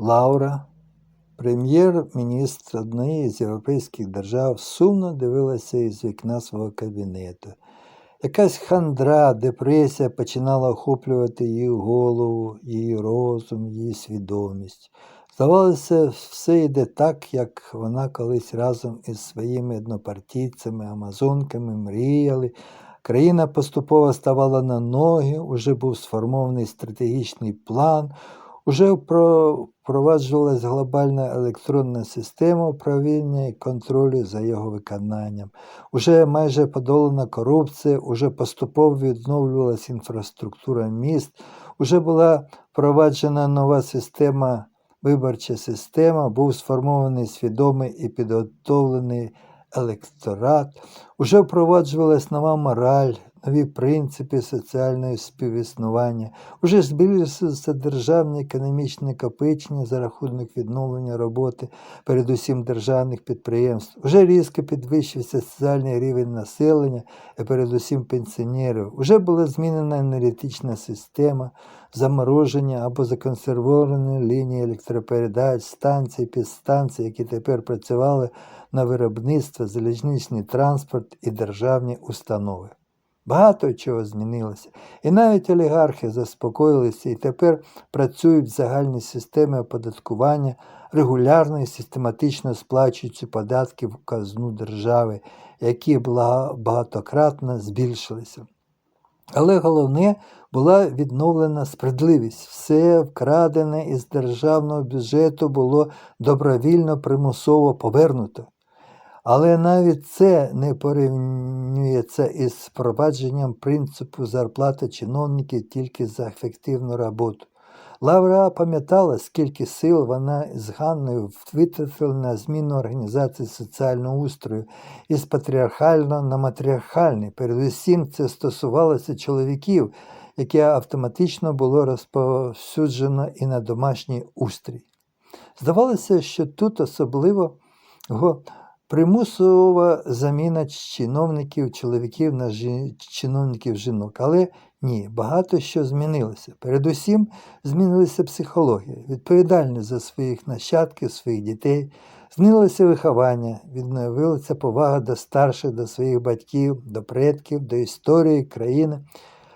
Лаура, прем'єр-міністр однієї з європейських держав, сумно дивилася із вікна свого кабінету. Якась хандра, депресія починала охоплювати її голову, її розум, її свідомість. Здавалося, все йде так, як вона колись разом із своїми однопартійцями, амазонками мріяли. Країна поступово ставала на ноги, уже був сформований стратегічний план, уже впроваджувалась глобальна електронна система управління і контролю за його виконанням. Уже майже подолана корупція, уже поступово відновлювалася інфраструктура міст, уже була впроваджена нова система, виборча система, був сформований свідомий і підготовлений електорат, уже впроваджувалась нова мораль, нові принципи соціального співіснування, уже збільшилося державне економічне накопичення за рахунок відновлення роботи, передусім державних підприємств, уже різко підвищився соціальний рівень населення і передусім пенсіонерів, уже була змінена енергетична система, замороження або законсервовані лінії електропередач, станції, підстанції, які тепер працювали на виробництво, залізничний транспорт і державні установи. Багато чого змінилося, і навіть олігархи заспокоїлися і тепер працюють в загальній системі оподаткування, регулярно і систематично сплачуючи податки в казну держави, які багатократно збільшилися. Але головне була відновлена справедливість. Все вкрадене із державного бюджету було добровільно примусово повернуто. Але навіть це не порівнюється із впровадженням принципу зарплати чиновників тільки за ефективну роботу. Лавра пам'ятала, скільки сил вона з Ганною витратила на зміну організації соціального устрою із патріархального на матріархальний. Передусім це стосувалося чоловіків, яке автоматично було розповсюджено і на домашній устрій. Здавалося, що тут особливо примусова заміна чиновників чоловіків на жі... чиновників жінок. Але ні, багато що змінилося. Передусім змінилася психологія, відповідальність за своїх нащадків, своїх дітей, змінилося виховання, відновилася повага до старших, до своїх батьків, до предків, до історії країни.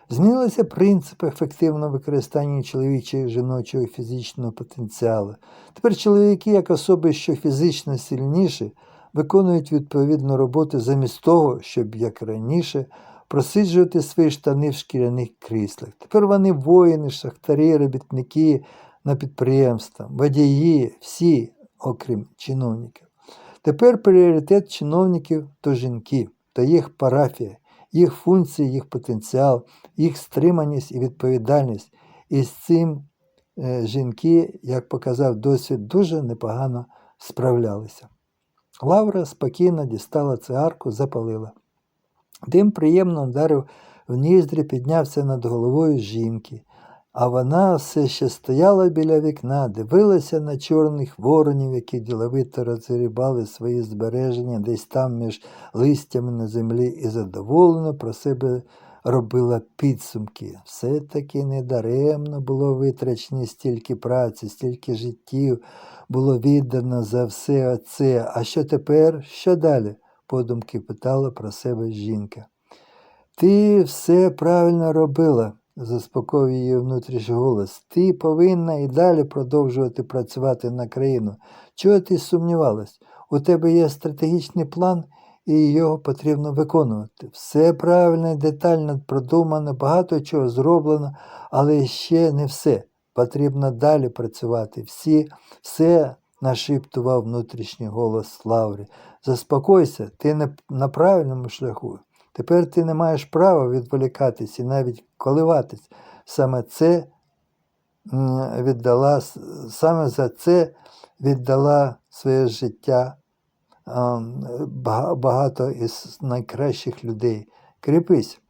Змінилися принципи ефективного використання чоловічого і жіночого фізичного потенціалу. Тепер чоловіки, як особи, що фізично сильніші, виконують відповідну роботу замість того, щоб, як раніше, просиджувати свої штани в шкіряних кріслах. Тепер вони воїни, шахтарі, робітники на підприємствах, водії, всі, окрім чиновників. Тепер пріоритет чиновників то жінки, то їх парафія, їх функції, їх потенціал, їх стриманість і відповідальність. І з цим е, жінки, як показав досвід, дуже непогано справлялися. Лавра спокійно дістала цигарку, запалила. Дим приємно вдарив в ніздрі, піднявся над головою жінки, а вона все ще стояла біля вікна, дивилася на чорних воронів, які діловито розгрібали свої збереження десь там між листями на землі, і задоволено про себе робила підсумки. Все-таки недаремно було витрачені стільки праці, стільки життів було віддано за все оце. А що тепер? Що далі? подумки питала про себе жінка. Ти все правильно робила, заспокоїв її внутрішній голос. Ти повинна і далі продовжувати працювати на країну. Чого ти сумнівалась? У тебе є стратегічний план, і його потрібно виконувати. Все правильно детально продумано, багато чого зроблено, але ще не все. Потрібно далі працювати. Всі, Все нашіптував внутрішній голос Лаврі. Заспокойся, ти не на правильному шляху. Тепер ти не маєш права відволікатись і навіть коливатись. Саме це віддала, саме за це віддала своє життя багато із найкращих людей. Кріпись.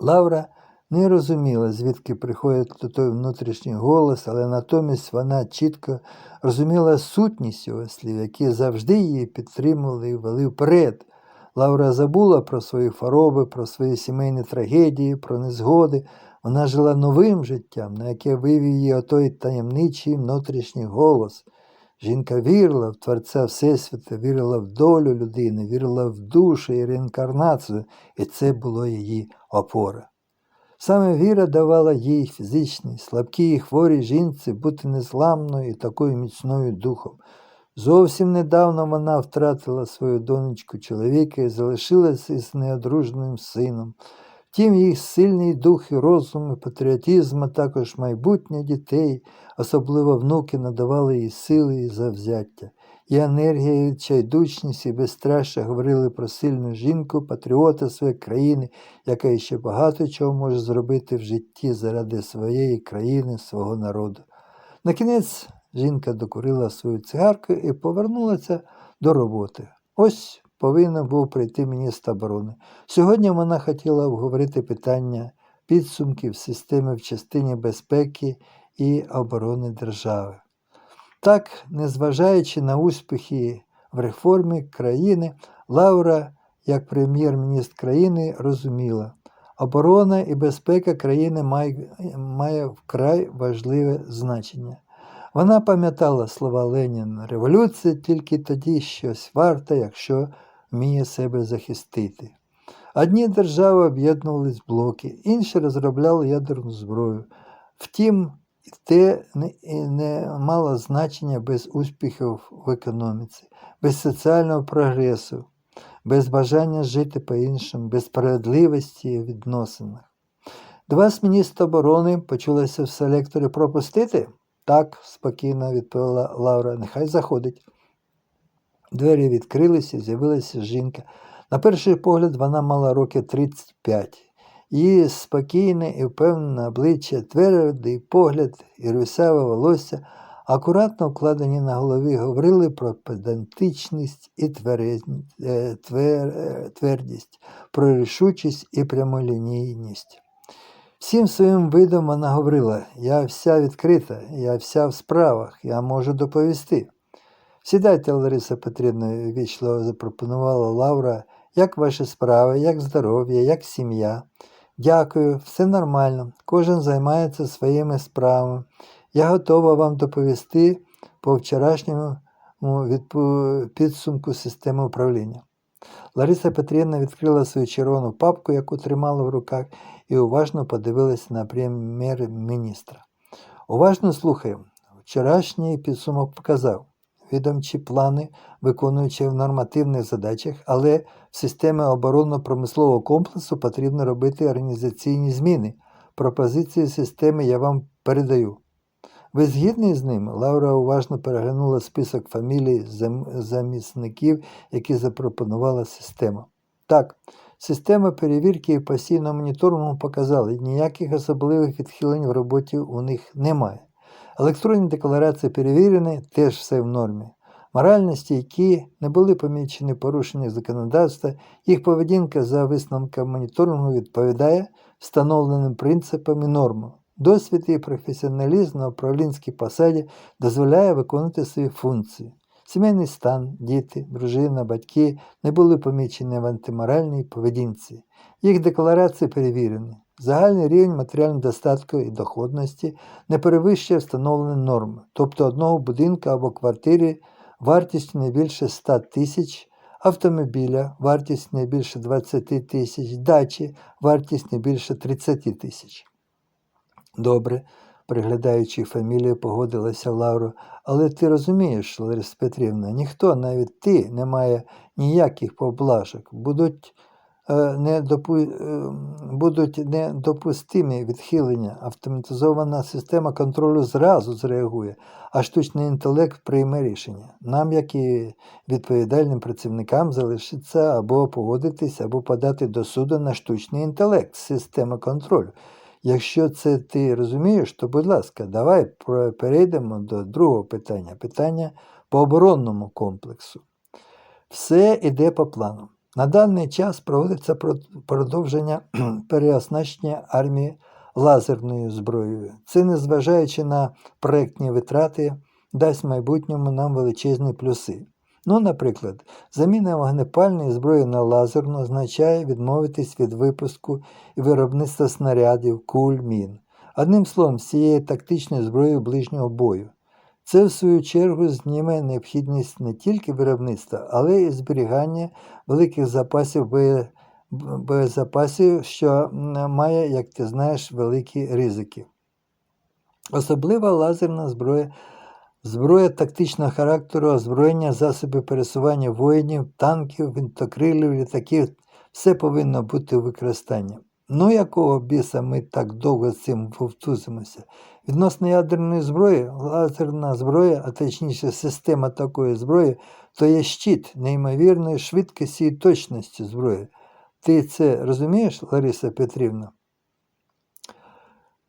Лавра не розуміла, звідки приходить той внутрішній голос, але натомість вона чітко розуміла сутність його слів, які завжди її підтримували і вели вперед. Лаура забула про свої хвороби, про свої сімейні трагедії, про незгоди. Вона жила новим життям, на яке вивів її отой таємничий внутрішній голос. Жінка вірила в Творця Всесвіта, вірила в долю людини, вірила в душу і реінкарнацію, і це було її опора. Саме віра давала їй фізичній, слабкій і хворій жінці бути незламною і такою міцною духом. Зовсім недавно вона втратила свою донечку чоловіка і залишилася із неодружним сином. Втім, їх сильний дух і розум, і патріотизм, а також майбутнє дітей, особливо внуки, надавали їй сили і завзяття. І енергія, і відчайдучність і безстрашя говорили про сильну жінку, патріота своєї країни, яка ще багато чого може зробити в житті заради своєї країни, свого народу. Накінець жінка докурила свою цигарку і повернулася до роботи. Ось повинен був прийти міністр оборони. Сьогодні вона хотіла обговорити питання підсумків системи в частині безпеки і оборони держави. Так, незважаючи на успіхи в реформі країни, Лаура, як прем'єр-міністр країни, розуміла, оборона і безпека країни має, має вкрай важливе значення. Вона пам'ятала слова Леніна революція тільки тоді щось варта, якщо вміє себе захистити. Одні держави об'єднувались в блоки, інші розробляли ядерну зброю. Втім, те не, мало значення без успіхів в економіці, без соціального прогресу, без бажання жити по-іншому, без справедливості в відносинах. До вас, міністр оборони, почулося в селекторі пропустити? Так, спокійно відповіла Лаура, нехай заходить. Двері відкрилися, з'явилася жінка. На перший погляд, вона мала роки 35. Її спокійне і впевнене обличчя, твердий погляд і русяве волосся, акуратно вкладені на голові, говорили про педантичність і е, е, твердість, про рішучість і прямолінійність. Всім своїм видом вона говорила: я вся відкрита, я вся в справах, я можу доповісти. Сідайте, Лариса Петрівна, вічливо запропонувала Лаура, як ваші справи, як здоров'я, як сім'я. Дякую, все нормально. Кожен займається своїми справами. Я готова вам доповісти по вчорашньому підсумку системи управління. Лариса Петрівна відкрила свою червону папку, яку тримала в руках, і уважно подивилася на прем'єр-міністра. Уважно слухаю. Вчорашній підсумок показав відомчі плани, виконуючи в нормативних задачах, але в системі оборонно-промислового комплексу потрібно робити організаційні зміни. Пропозиції системи я вам передаю. Ви згідні з ним? Лаура уважно переглянула список фамілій зам- замісників, які запропонувала система. Так, система перевірки і постійного моніторингу показала, ніяких особливих відхилень в роботі у них немає. Електронні декларації перевірені, теж все в нормі. Моральні стійкі, не були помічені порушення законодавства, їх поведінка за висновком моніторингу відповідає встановленим принципам і нормам. Досвід і професіоналізм на управлінській посаді дозволяє виконувати свої функції. Сімейний стан, діти, дружина, батьки не були помічені в антиморальній поведінці. Їх декларації перевірені. Загальний рівень матеріального достатку і доходності не перевищує встановлені норми, тобто одного будинку або квартири вартістю не більше 100 тисяч, автомобіля вартість не більше 20 тисяч, дачі вартість не більше 30 тисяч. Добре, приглядаючи фамілію, погодилася Лавра, але ти розумієш, Лариса Петрівна, ніхто, навіть ти, не має ніяких поблажок. Будуть е, недопу... е, будуть недопустимі відхилення. Автоматизована система контролю зразу зреагує, а штучний інтелект прийме рішення. Нам, як і відповідальним працівникам, залишиться або погодитись, або подати до суду на штучний інтелект, система контролю. Якщо це ти розумієш, то будь ласка, давай перейдемо до другого питання. Питання по оборонному комплексу. Все йде по плану. На даний час проводиться продовження переоснащення армії лазерною зброєю. Це, незважаючи на проектні витрати, дасть в майбутньому нам величезні плюси. Ну, наприклад, заміна вогнепальної зброї на лазерну означає відмовитись від випуску і виробництва снарядів, куль, мін. Одним словом, всієї тактичної зброї ближнього бою. Це, в свою чергу, зніме необхідність не тільки виробництва, але й зберігання великих запасів боєзапасів, що має, як ти знаєш, великі ризики. Особливо лазерна зброя, зброя тактичного характеру, озброєння, засоби пересування воїнів, танків, гвинтокрилів, літаків все повинно бути у використанні. Ну, якого біса ми так довго з цим вовтузимося? Відносно ядерної зброї, лазерна зброя, а точніше система такої зброї, то є щит неймовірної швидкості і точності зброї. Ти це розумієш, Лариса Петрівна?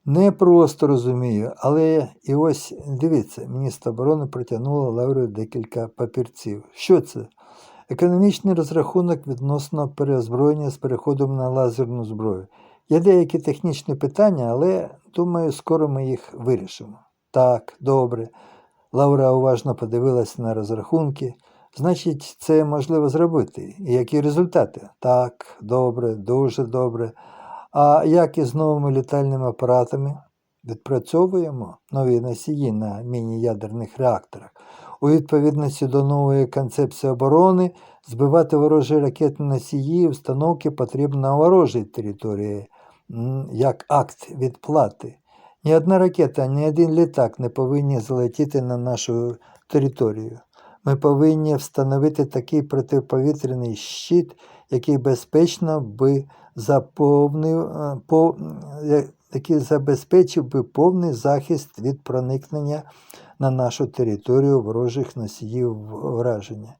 Не просто розумію, але і ось дивіться, міністр оборони протягнула Лаврою декілька папірців. Що це? Економічний розрахунок відносно переозброєння з переходом на лазерну зброю. Є деякі технічні питання, але думаю, скоро ми їх вирішимо. Так, добре. Лаура уважно подивилася на розрахунки. Значить, це можливо зробити. І які результати? Так, добре, дуже добре. А як із новими літальними апаратами? Відпрацьовуємо нові носії на міні-ядерних реакторах. У відповідності до нової концепції оборони, збивати ворожі ракетні носії і установки потрібно на ворожій території, як акт відплати. Ні одна ракета, ні один літак не повинні залетіти на нашу територію. Ми повинні встановити такий протиповітряний щит, який безпечно би заповнив, е, по, е, який забезпечив би повний захист від проникнення на нашу територію ворожих носіїв враження.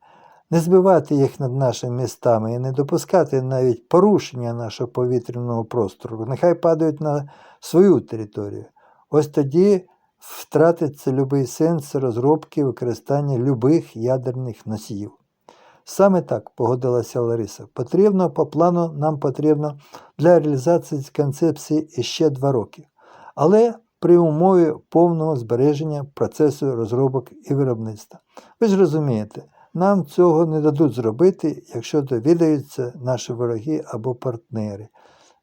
Не збивати їх над нашими містами і не допускати навіть порушення нашого повітряного простору. Нехай падають на свою територію. Ось тоді втратиться любий сенс розробки використання любих ядерних носіїв. Саме так погодилася Лариса. Потрібно по плану, нам потрібно для реалізації концепції іще два роки. Але при умові повного збереження процесу розробок і виробництва. Ви ж розумієте, нам цього не дадуть зробити, якщо довідаються наші вороги або партнери.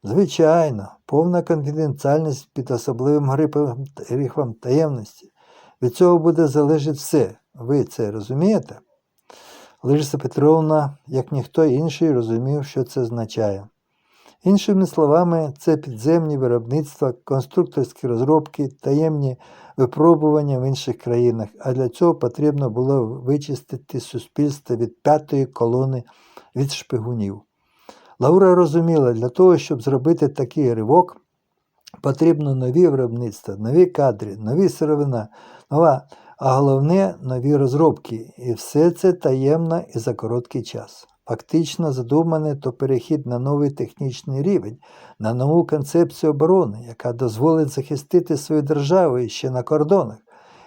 Звичайно, повна конфіденціальність під особливим грифом таємності. Від цього буде залежати все. Ви це розумієте? Лариса Петровна, як ніхто інший, розумів, що це означає. Іншими словами, це підземні виробництва, конструкторські розробки, таємні випробування в інших країнах, а для цього потрібно було вичистити суспільство від п'ятої колони від шпигунів. Лаура розуміла, для того, щоб зробити такий ривок, потрібно нові виробництва, нові кадри, нові сировина, нова, а головне нові розробки. І все це таємно і за короткий час. Фактично задумане то перехід на новий технічний рівень, на нову концепцію оборони, яка дозволить захистити свою державу ще на кордонах.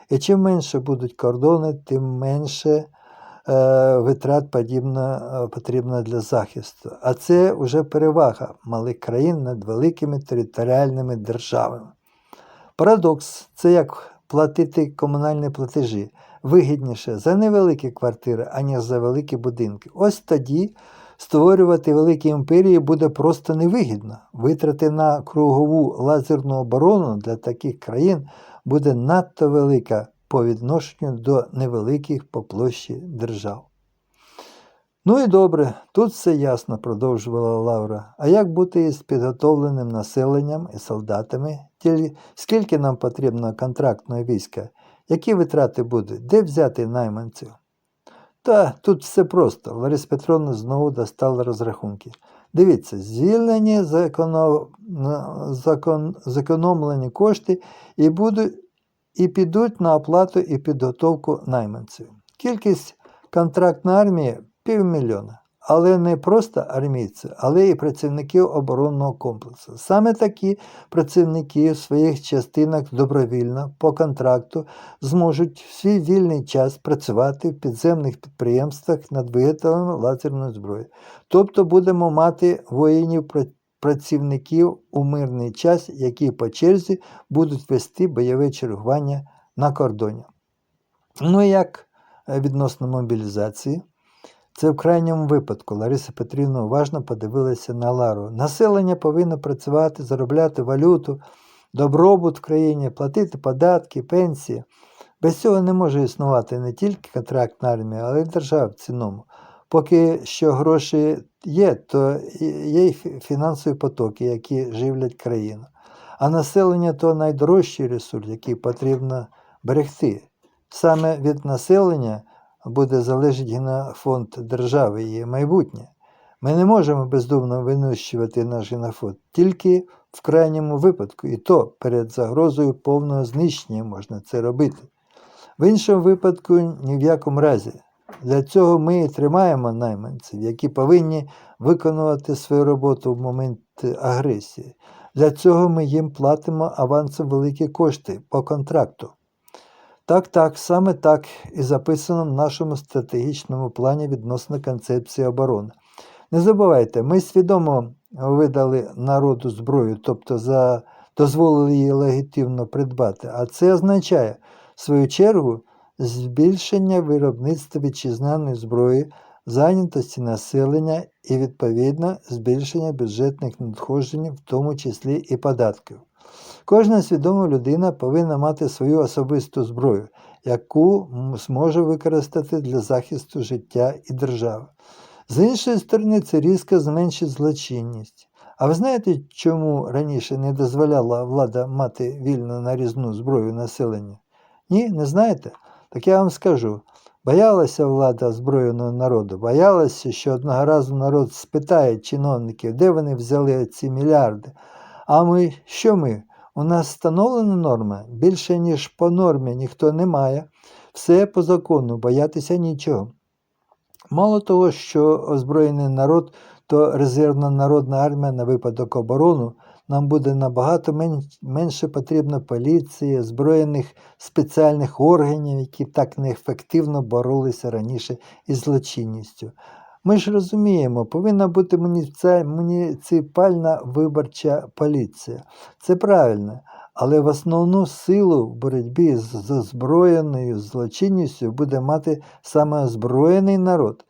І чим менше будуть кордони, тим менше е, витрат подібно, е, потрібно для захисту. А це вже перевага малих країн над великими територіальними державами. Парадокс це як платити комунальні платежі вигідніше за невеликі квартири, аніж за великі будинки. Ось тоді створювати великі імперії буде просто невигідно. Витрати на кругову лазерну оборону для таких країн буде надто велика по відношенню до невеликих по площі держав. Ну і добре, тут все ясно, продовжувала Лаура. А як бути із підготовленим населенням і солдатами? Скільки нам потрібно контрактного війська? Які витрати будуть? Де взяти найманців? Та тут все просто. Лариса Петровна знову достала розрахунки. Дивіться, звільнені законо... закон... зекономлені кошти і, будуть... і підуть на оплату і підготовку найманців. Кількість контрактної армії півмільйона. Але не просто армійці, але і працівників оборонного комплексу. Саме такі працівники в своїх частинах добровільно по контракту зможуть в свій вільний час працювати в підземних підприємствах над виготовленням лазерної зброї. Тобто будемо мати воїнів працівників у мирний час, які по черзі будуть вести бойове чергування на кордоні. Ну як відносно мобілізації. Це в крайньому випадку Лариса Петрівна уважно подивилася на Лару. Населення повинно працювати, заробляти валюту, добробут в країні, платити податки, пенсії. Без цього не може існувати не тільки контрактна армія, але й держава в цілому. Поки що гроші є, то є й фінансові потоки, які живлять країну. А населення то найдорожчий ресурс, який потрібно берегти. Саме від населення буде залежить генофонд держави її майбутнє. Ми не можемо бездумно винищувати наш генофонд, тільки в крайньому випадку, і то перед загрозою повного знищення можна це робити. В іншому випадку ні в якому разі. Для цього ми тримаємо найманців, які повинні виконувати свою роботу в момент агресії. Для цього ми їм платимо авансом великі кошти по контракту. Так, так, саме так і записано в нашому стратегічному плані відносно концепції оборони. Не забувайте, ми свідомо видали народу зброю, тобто за, дозволили її легітимно придбати, а це означає, в свою чергу, збільшення виробництва вітчизняної зброї, зайнятості населення і, відповідно, збільшення бюджетних надходжень, в тому числі і податків. Кожна свідома людина повинна мати свою особисту зброю, яку зможе використати для захисту життя і держави. З іншої сторони, це різко зменшить злочинність. А ви знаєте, чому раніше не дозволяла влада мати вільну нарізну зброю населенню? Ні, не знаєте? Так я вам скажу. Боялася влада озброєного народу, боялася, що одного разу народ спитає чиновників, де вони взяли ці мільярди. А ми, що ми? У нас встановлена норма, більше, ніж по нормі ніхто не має. Все по закону, боятися нічого. Мало того, що озброєний народ, то резервна народна армія на випадок оборону нам буде набагато мен- менше потрібно поліції, озброєних спеціальних органів, які так неефективно боролися раніше із злочинністю. Ми ж розуміємо, повинна бути муніципальна виборча поліція. Це правильно. Але в основну силу в боротьбі з озброєною злочинністю буде мати саме озброєний народ.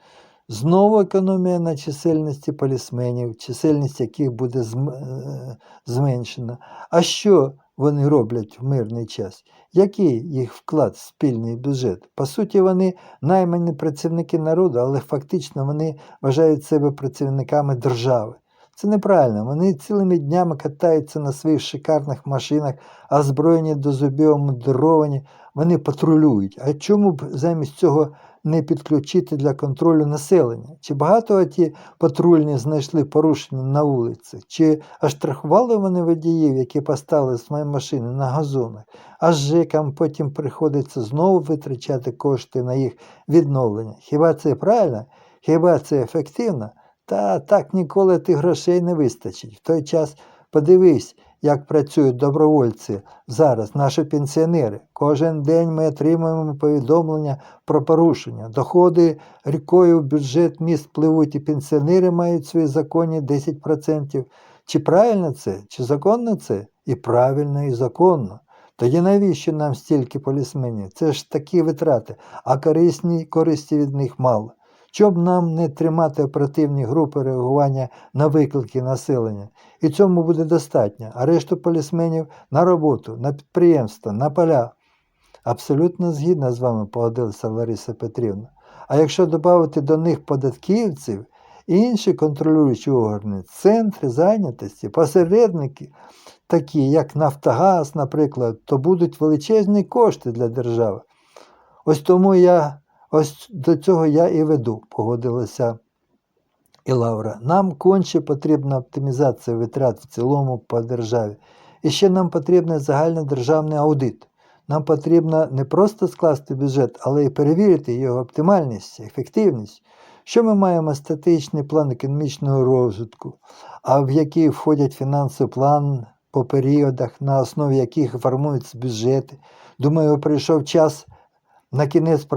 Знову економія на чисельності полісменів, чисельність яких буде е, зменшена. А що вони роблять в мирний час? Який їх вклад в спільний бюджет? По суті, вони наймані працівники народу, але фактично вони вважають себе працівниками держави. Це неправильно. Вони цілими днями катаються на своїх шикарних машинах, озброєні до зубів обмундировані, вони патрулюють. А чому б замість цього не підключити для контролю населення? Чи багато ті патрульні знайшли порушення на вулиці? Чи оштрафували вони водіїв, які поставили свої машини на газонах? А ЖЕКам потім приходиться знову витрачати кошти на їх відновлення. Хіба це правильно? Хіба це ефективно? Та так ніколи тих грошей не вистачить. В той час подивись, як працюють добровольці зараз, наші пенсіонери. Кожен день ми отримуємо повідомлення про порушення. Доходи рікою в бюджет міст пливуть, і пенсіонери мають свої законні 10%. Чи правильно це? Чи законно це? І правильно, і законно. Тоді навіщо нам стільки полісменів? Це ж такі витрати, а корисні користі від них мало. Щоб нам не тримати оперативні групи реагування на виклики населення. І цьому буде достатньо. А решту полісменів на роботу, на підприємства, на поля. Абсолютно згідна з вами погодилася Лариса Петрівна. А якщо додати до них податківців і інші контролюючі органи, центри зайнятості, посередники, такі як Нафтогаз, наприклад, то будуть величезні кошти для держави. Ось тому я ось до цього я і веду, погодилася і Лаура. Нам конче потрібна оптимізація витрат в цілому по державі. І ще нам потрібен загальнодержавний аудит. Нам потрібно не просто скласти бюджет, але й перевірити його оптимальність, ефективність. Що ми маємо стратегічний план економічного розвитку, а в який входять фінансовий план по періодах, на основі яких формуються бюджети. Думаю, прийшов час на кінець